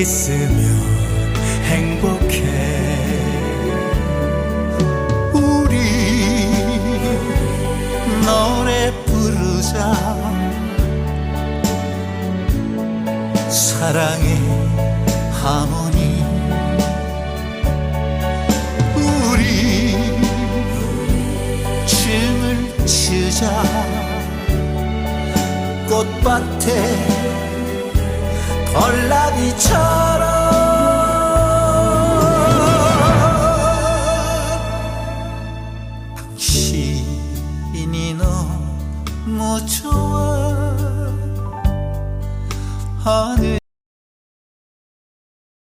있으면 행복해. 우리 노래 부르자. 사랑의 하모니. 우리 춤을 추자. 꽃밭에 벌나비처럼. 당신이 너무 좋아. 하늘